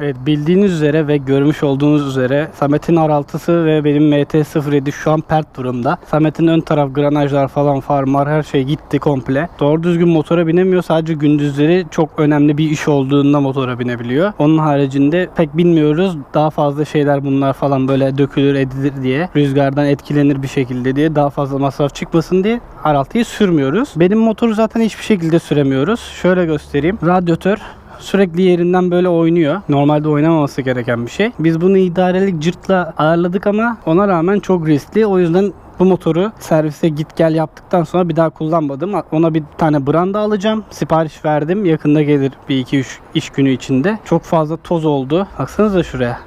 Evet bildiğiniz üzere ve görmüş olduğunuz üzere Samet'in R6'sı ve benim MT-07 şu an pert durumda. Samet'in ön taraf granajlar falan farmar her şey gitti komple. Doğru düzgün motora binemiyor. Sadece gündüzleri çok önemli bir iş olduğunda motora binebiliyor. Onun haricinde pek bilmiyoruz. Daha fazla şeyler bunlar falan böyle dökülür edilir diye. Rüzgardan etkilenir bir şekilde diye daha fazla masraf çıkmasın diye R6'yı sürmüyoruz. Benim motoru zaten hiçbir şekilde süremiyoruz. Şöyle göstereyim. Radyatör sürekli yerinden böyle oynuyor. Normalde oynamaması gereken bir şey. Biz bunu idarelik cırtla ayarladık ama ona rağmen çok riskli. O yüzden bu motoru servise git gel yaptıktan sonra bir daha kullanmadım. Ona bir tane branda alacağım. Sipariş verdim. Yakında gelir bir iki üç iş günü içinde. Çok fazla toz oldu. Baksanıza şuraya.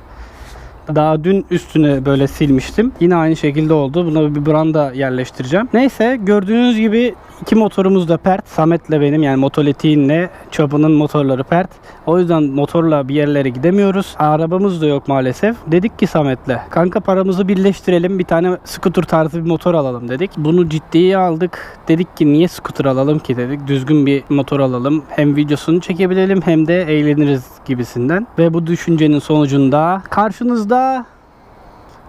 Daha dün üstüne böyle silmiştim. Yine aynı şekilde oldu. Buna bir branda yerleştireceğim. Neyse gördüğünüz gibi iki motorumuz da pert. Samet'le benim yani motoletiğinle Çapı'nın motorları pert. O yüzden motorla bir yerlere gidemiyoruz. Arabamız da yok maalesef. Dedik ki Samet'le kanka paramızı birleştirelim bir tane scooter tarzı bir motor alalım dedik. Bunu ciddiye aldık. Dedik ki niye scooter alalım ki dedik. Düzgün bir motor alalım. Hem videosunu çekebilelim hem de eğleniriz gibisinden. Ve bu düşüncenin sonucunda karşınızda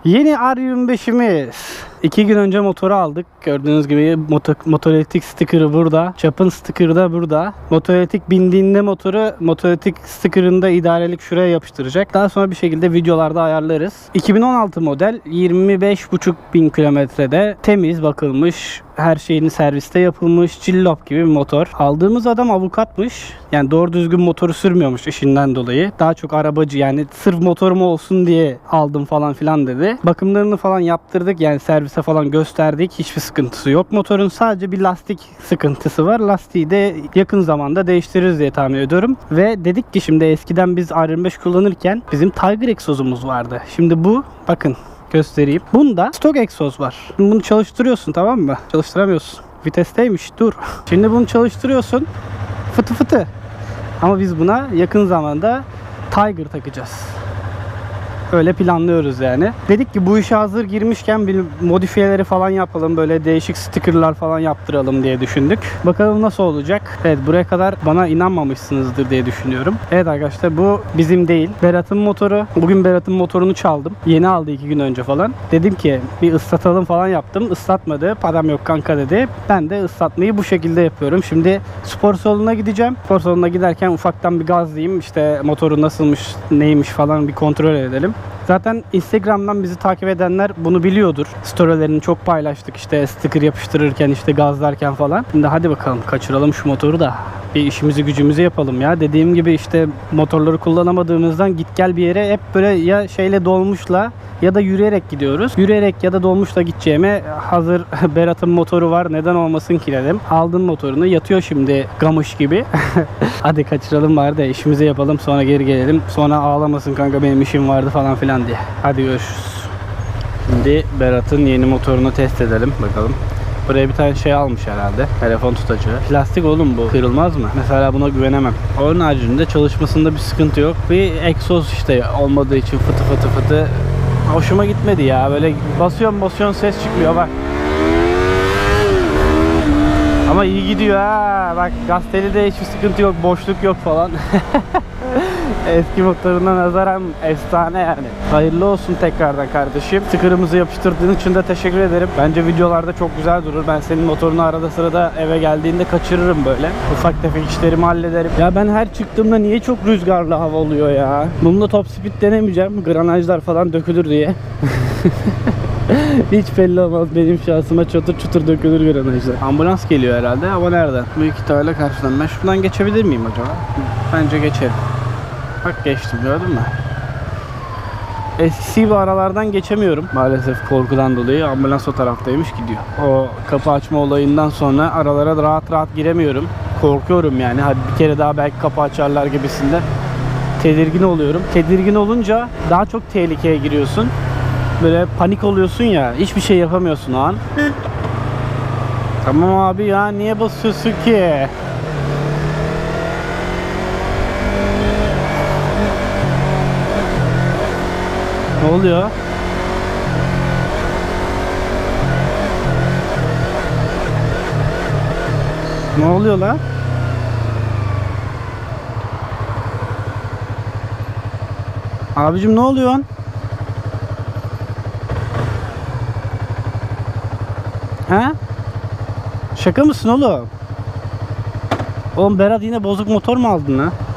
Yeni R25'imiz. İki gün önce motoru aldık. Gördüğünüz gibi moto, motoretik sticker'ı burada. Çapın sticker'ı da burada. Motoretik bindiğinde motoru motoretik sticker'ını da idarelik şuraya yapıştıracak. Daha sonra bir şekilde videolarda ayarlarız. 2016 model 25,5 bin kilometrede temiz bakılmış her şeyini serviste yapılmış cillop gibi bir motor. Aldığımız adam avukatmış. Yani doğru düzgün motoru sürmüyormuş işinden dolayı. Daha çok arabacı yani sırf motorum olsun diye aldım falan filan dedi. Bakımlarını falan yaptırdık yani servise falan gösterdik. Hiçbir sıkıntısı yok. Motorun sadece bir lastik sıkıntısı var. Lastiği de yakın zamanda değiştiririz diye tahmin ediyorum. Ve dedik ki şimdi eskiden biz R25 kullanırken bizim Tiger egzozumuz vardı. Şimdi bu bakın göstereyim. Bunda stok egzoz var. Bunu çalıştırıyorsun tamam mı? Çalıştıramıyorsun. Vitesteymiş dur. Şimdi bunu çalıştırıyorsun. Fıtı fıtı. Ama biz buna yakın zamanda Tiger takacağız. Öyle planlıyoruz yani. Dedik ki bu işe hazır girmişken bir modifiyeleri falan yapalım. Böyle değişik stickerlar falan yaptıralım diye düşündük. Bakalım nasıl olacak. Evet buraya kadar bana inanmamışsınızdır diye düşünüyorum. Evet arkadaşlar bu bizim değil. Berat'ın motoru. Bugün Berat'ın motorunu çaldım. Yeni aldı iki gün önce falan. Dedim ki bir ıslatalım falan yaptım. Islatmadı. Param yok kanka dedi. Ben de ıslatmayı bu şekilde yapıyorum. Şimdi spor salonuna gideceğim. Spor salonuna giderken ufaktan bir gazlayayım. İşte motoru nasılmış, neymiş falan bir kontrol edelim. Zaten Instagram'dan bizi takip edenler bunu biliyordur. Storylerini çok paylaştık işte sticker yapıştırırken işte gazlarken falan. Şimdi hadi bakalım kaçıralım şu motoru da bir işimizi gücümüzü yapalım ya. Dediğim gibi işte motorları kullanamadığımızdan git gel bir yere hep böyle ya şeyle dolmuşla ya da yürüyerek gidiyoruz. Yürüyerek ya da dolmuşla gideceğime hazır Berat'ın motoru var neden olmasın ki dedim. Aldım motorunu yatıyor şimdi gamış gibi. Hadi kaçıralım bari de işimizi yapalım sonra geri gelelim. Sonra ağlamasın kanka benim işim vardı falan filan diye. Hadi görüşürüz. Şimdi Berat'ın yeni motorunu test edelim bakalım. Buraya bir tane şey almış herhalde. Telefon tutacağı. Plastik oğlum bu. Kırılmaz mı? Mesela buna güvenemem. Onun haricinde çalışmasında bir sıkıntı yok. Bir egzoz işte olmadığı için fıtı fıtı fıtı hoşuma gitmedi ya. Böyle basıyorum basıyorum ses çıkmıyor bak. Ama iyi gidiyor ha. Bak gaz teli de hiçbir sıkıntı yok. Boşluk yok falan. Eski motoruna nazaran efsane yani. Hayırlı olsun tekrardan kardeşim. Sticker'ımızı yapıştırdığın için de teşekkür ederim. Bence videolarda çok güzel durur. Ben senin motorunu arada sırada eve geldiğinde kaçırırım böyle. Ufak tefek işlerimi hallederim. Ya ben her çıktığımda niye çok rüzgarlı hava oluyor ya? Bununla top speed denemeyeceğim. Granajlar falan dökülür diye. Hiç belli olmaz benim şansıma çatır çutur dökülür granajlar. Ambulans geliyor herhalde ama nereden? Büyük ihtimalle karşıdan. Ben şuradan geçebilir miyim acaba? Bence geçerim. Bak geçtim gördün mü? Eskisi bu aralardan geçemiyorum maalesef korkudan dolayı. Ambulans o taraftaymış gidiyor. O kapı açma olayından sonra aralara rahat rahat giremiyorum. Korkuyorum yani. Hadi bir kere daha belki kapı açarlar gibisinde. Tedirgin oluyorum. Tedirgin olunca daha çok tehlikeye giriyorsun. Böyle panik oluyorsun ya. Hiçbir şey yapamıyorsun o an. Tamam abi ya niye basıyorsun ki? Ne oluyor? Ne oluyor lan? Abicim ne oluyor? lan? Ha? Şaka mısın oğlum? Oğlum Berat yine bozuk motor mu aldın ha?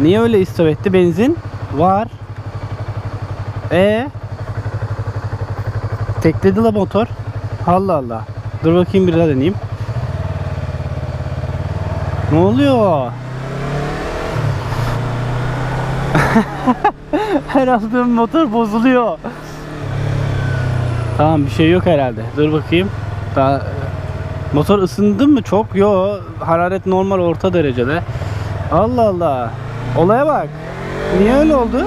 Niye öyle istop etti benzin? Var. E Tekledi la motor. Allah Allah. Dur bakayım bir daha deneyeyim. Ne oluyor? Her aldığım motor bozuluyor. Tamam bir şey yok herhalde. Dur bakayım. Daha motor ısındı mı çok? Yo hararet normal orta derecede. Allah Allah. Olaya bak. Niye öyle oldu?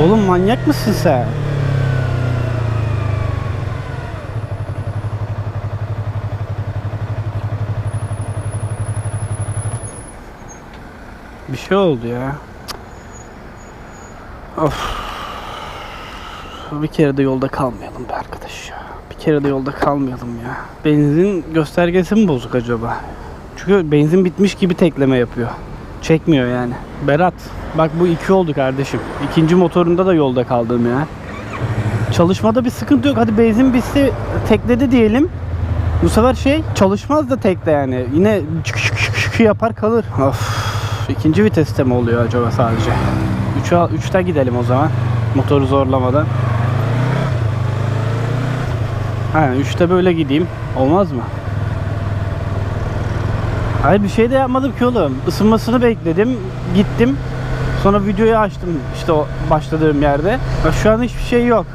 Oğlum manyak mısın sen? Bir şey oldu ya. Of. Bir kere de yolda kalmayalım be arkadaş ya. Bir kere de yolda kalmayalım ya. Benzin göstergesi mi bozuk acaba? Çünkü benzin bitmiş gibi tekleme yapıyor. Çekmiyor yani. Berat bak bu iki oldu kardeşim. İkinci motorunda da yolda kaldım ya. Çalışmada bir sıkıntı yok. Hadi benzin bitse tekledi diyelim. Bu sefer şey çalışmaz da tekle yani. Yine çık çık çık çık yapar kalır. Of. İkinci viteste mi oluyor acaba sadece? 3'e 3'te gidelim o zaman. Motoru zorlamadan. Ha 3'te böyle gideyim. Olmaz mı? Hayır bir şey de yapmadım ki oğlum. Isınmasını bekledim. Gittim. Sonra videoyu açtım işte o başladığım yerde. Bak şu an hiçbir şey yok.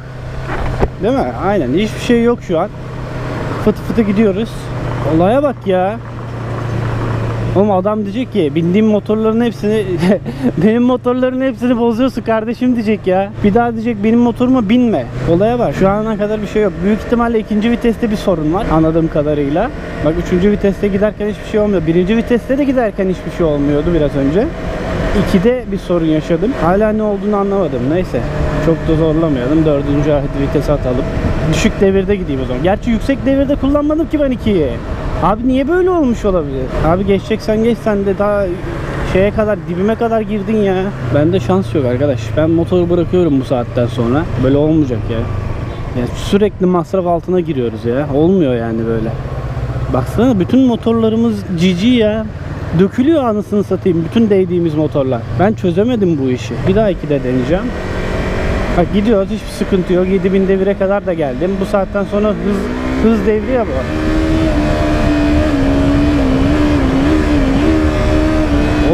Değil mi? Aynen hiçbir şey yok şu an. Fıtı fıtı gidiyoruz. Olaya bak ya. Oğlum adam diyecek ki bindiğim motorların hepsini benim motorların hepsini bozuyorsun kardeşim diyecek ya. Bir daha diyecek benim motoruma binme. Olaya bak şu ana kadar bir şey yok. Büyük ihtimalle ikinci viteste bir sorun var anladığım kadarıyla. Bak üçüncü viteste giderken hiçbir şey olmuyor. Birinci viteste de giderken hiçbir şey olmuyordu biraz önce. 2'de bir sorun yaşadım. Hala ne olduğunu anlamadım. Neyse. Çok da zorlamayalım. Dördüncü vites atalım. Düşük devirde gideyim o zaman. Gerçi yüksek devirde kullanmadım ki ben 2'yi. Abi niye böyle olmuş olabilir? Abi geçeceksen geç sen de daha şeye kadar dibime kadar girdin ya. Bende şans yok arkadaş. Ben motoru bırakıyorum bu saatten sonra. Böyle olmayacak ya. Ya sürekli masraf altına giriyoruz ya. Olmuyor yani böyle. Baksana bütün motorlarımız cici ya. Dökülüyor anasını satayım bütün değdiğimiz motorlar. Ben çözemedim bu işi. Bir daha iki de deneyeceğim. Bak gidiyoruz hiçbir sıkıntı yok. 7000 devire kadar da geldim. Bu saatten sonra hız hız devri ya bu.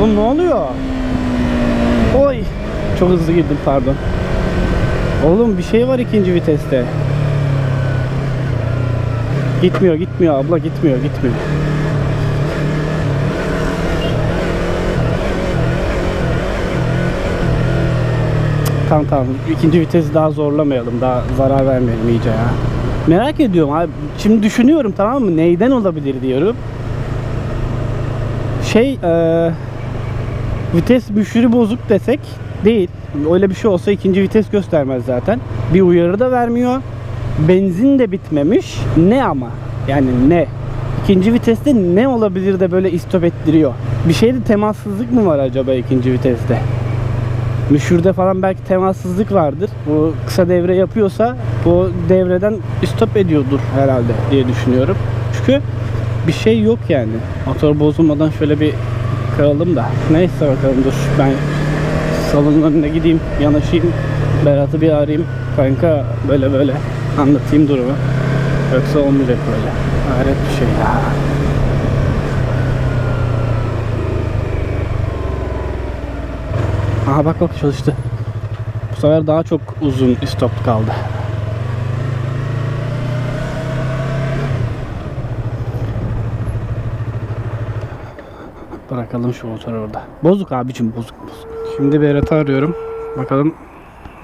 Oğlum ne oluyor? Oy. Çok hızlı girdim pardon. Oğlum bir şey var ikinci viteste. Gitmiyor gitmiyor abla gitmiyor gitmiyor. Tamam tamam. İkinci vitesi daha zorlamayalım. Daha zarar vermeyelim iyice ya. Merak ediyorum abi. Şimdi düşünüyorum tamam mı? Neyden olabilir diyorum. Şey eee vites müşürü bozuk desek değil. Öyle bir şey olsa ikinci vites göstermez zaten. Bir uyarı da vermiyor. Benzin de bitmemiş. Ne ama? Yani ne? İkinci viteste ne olabilir de böyle istop ettiriyor? Bir şeyde temassızlık mı var acaba ikinci viteste? Müşürde falan belki temassızlık vardır. Bu kısa devre yapıyorsa bu devreden stop ediyordur herhalde diye düşünüyorum. Çünkü bir şey yok yani. Motor bozulmadan şöyle bir kıralım da. Neyse bakalım dur. Ben salonun önüne gideyim, yanaşayım. Berat'ı bir arayayım. Kanka böyle böyle anlatayım durumu. Yoksa olmayacak böyle. Hayret bir şey ya. Aha bak bak çalıştı. Bu sefer daha çok uzun stop kaldı. Bırakalım şu motoru orada. Bozuk abicim bozuk bozuk. Şimdi Berat'ı arıyorum. Bakalım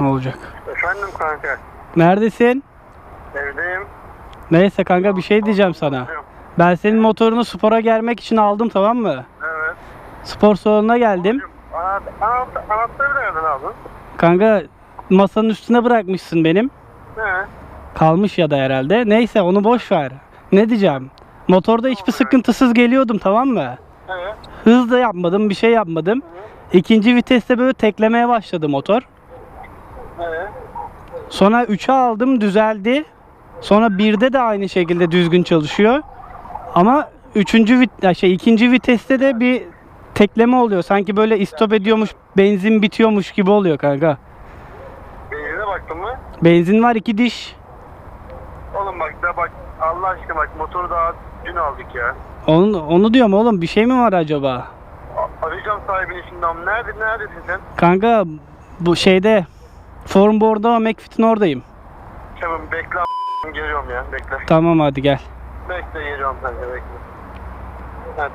ne olacak. Efendim kanka. Neredesin? Evdeyim. Neyse kanka bir şey diyeceğim sana. Ben senin motorunu spora gelmek için aldım tamam mı? Evet. Spor salonuna geldim. Anahtar, anahtar, anahtarı nereden aldın? Kanka masanın üstüne bırakmışsın benim. He. Kalmış ya da herhalde. Neyse onu boş ver. Ne diyeceğim? Motorda hiçbir sıkıntısız geliyordum tamam mı? Hız da yapmadım, bir şey yapmadım. İkinci viteste böyle teklemeye başladı motor. Evet. Sonra 3'e aldım düzeldi. Sonra 1'de de aynı şekilde düzgün çalışıyor. Ama 3. vit şey ikinci viteste de bir tekleme oluyor. Sanki böyle istop ediyormuş, benzin bitiyormuş gibi oluyor kanka. Benzine baktın mı? Benzin var iki diş. Oğlum bak da bak Allah aşkına bak motoru daha dün aldık ya. Onu, onu diyorum oğlum bir şey mi var acaba? A- Arayacağım sahibini şimdi ama nerede neredesin sen? Kanka bu şeyde Formboard'da McFit'in oradayım. Tamam bekle a- geliyorum ya bekle. Tamam hadi gel. Bekle geliyorum sen de bekle. Hadi.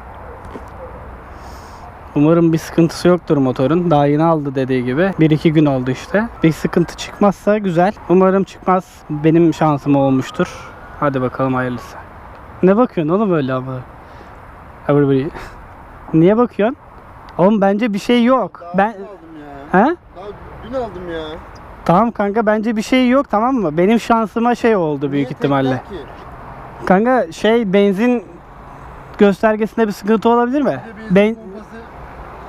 Umarım bir sıkıntısı yoktur motorun. Daha yeni aldı dediği gibi. 1-2 gün oldu işte. Bir sıkıntı çıkmazsa güzel. Umarım çıkmaz. Benim şansım olmuştur. Hadi bakalım hayırlısı. Ne bakıyorsun oğlum öyle ama? Everybody. Niye bakıyorsun? Oğlum bence bir şey yok. Daha Ben aldım ya. He? Daha dün aldım ya. Tamam kanka bence bir şey yok tamam mı? Benim şansıma şey oldu büyük Niye ihtimalle. ki? Kanka şey benzin göstergesinde bir sıkıntı olabilir mi? Ben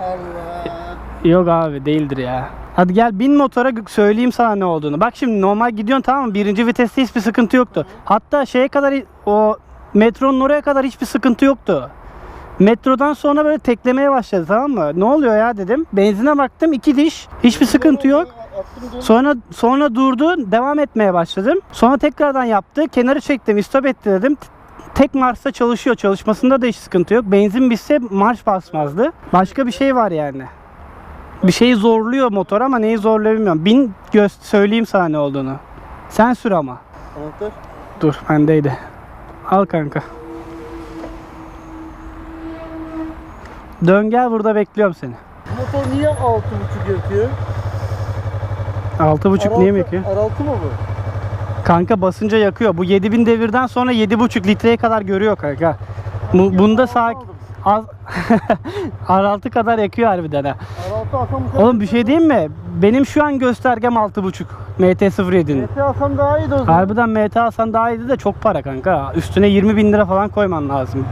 Allah. Yok abi değildir ya. Hadi gel bin motora söyleyeyim sana ne olduğunu. Bak şimdi normal gidiyorsun tamam mı? Birinci viteste hiçbir sıkıntı yoktu. Hatta şeye kadar o metronun oraya kadar hiçbir sıkıntı yoktu. Metrodan sonra böyle teklemeye başladı tamam mı? Ne oluyor ya dedim. Benzine baktım iki diş. Hiçbir sıkıntı yok. Sonra sonra durdu, devam etmeye başladım. Sonra tekrardan yaptı. Kenarı çektim, istop etti dedim. Tek Mars'ta çalışıyor. Çalışmasında da hiç sıkıntı yok. Benzin bitse marş basmazdı. Başka bir şey var yani. Bir şeyi zorluyor motor ama neyi zorluyor bilmiyorum. Bin göz söyleyeyim sana ne olduğunu. Sen sür ama. Anahtar. Dur bendeydi. Al kanka. Dön gel burada bekliyorum seni. Motor niye 6.5 yakıyor? 6.5 niye mi yakıyor? Araltı mı bu? Kanka basınca yakıyor. Bu 7000 devirden sonra 7,5 litreye kadar görüyor kanka. Bu, bunda sağ az R6 kadar yakıyor harbiden ha. Araltı Oğlum bir şey diyeyim mi? Benim şu an göstergem 6,5 MT-07'nin. MT alsam daha iyiydi o zaman. Harbiden MT alsan daha iyiydi de çok para kanka. Üstüne 20 bin lira falan koyman lazım.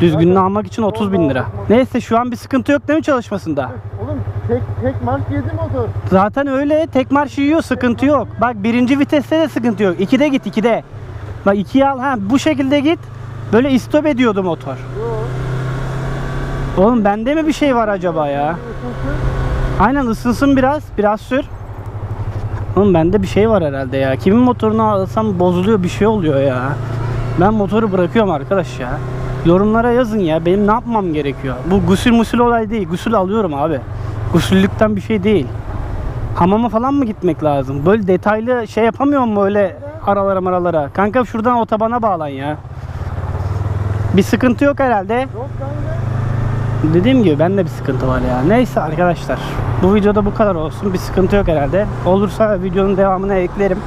Düzgününü almak için 30 bin lira. Neyse şu an bir sıkıntı yok değil mi çalışmasında? Oğlum tek tek marş yedi motor. Zaten öyle tek marş yiyor sıkıntı yok. Bak birinci viteste de sıkıntı yok. İkide git ikide. Bak ikiye al ha bu şekilde git. Böyle istop ediyordu motor. Oğlum bende mi bir şey var acaba ya? Aynen ısınsın biraz. Biraz sür. Oğlum bende bir şey var herhalde ya. Kimin motorunu alsam bozuluyor bir şey oluyor ya. Ben motoru bırakıyorum arkadaş ya. Yorumlara yazın ya. Benim ne yapmam gerekiyor? Bu gusül musul olay değil. Gusül alıyorum abi. Gusüllükten bir şey değil. Hamama falan mı gitmek lazım? Böyle detaylı şey yapamıyor mu öyle aralara maralara? Kanka şuradan otobana bağlan ya. Bir sıkıntı yok herhalde. Yok kanka. Dediğim gibi bende bir sıkıntı var ya. Neyse arkadaşlar. Bu videoda bu kadar olsun. Bir sıkıntı yok herhalde. Olursa videonun devamını eklerim.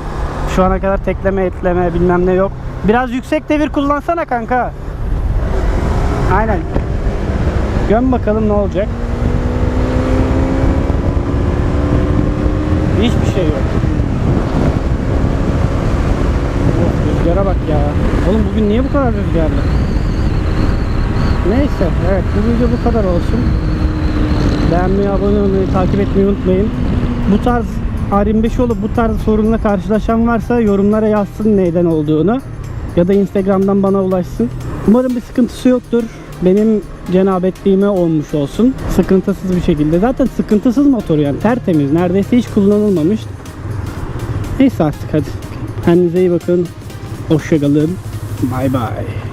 Şu ana kadar tekleme etleme bilmem ne yok. Biraz yüksek devir kullansana kanka. Aynen. Göm bakalım ne olacak. Hiçbir şey yok. Of, rüzgara bak ya. Oğlum bugün niye bu kadar rüzgarlı? Neyse evet bu video bu kadar olsun. Beğenmeyi, abone olmayı, takip etmeyi unutmayın. Bu tarz R25 olup bu tarz sorunla karşılaşan varsa yorumlara yazsın neyden olduğunu. Ya da Instagram'dan bana ulaşsın. Umarım bir sıkıntısı yoktur. Benim cenabetliğime olmuş olsun. Sıkıntısız bir şekilde. Zaten sıkıntısız motor yani tertemiz. Neredeyse hiç kullanılmamış. Neyse artık hadi. Kendinize iyi bakın. Hoşçakalın. Bay bay.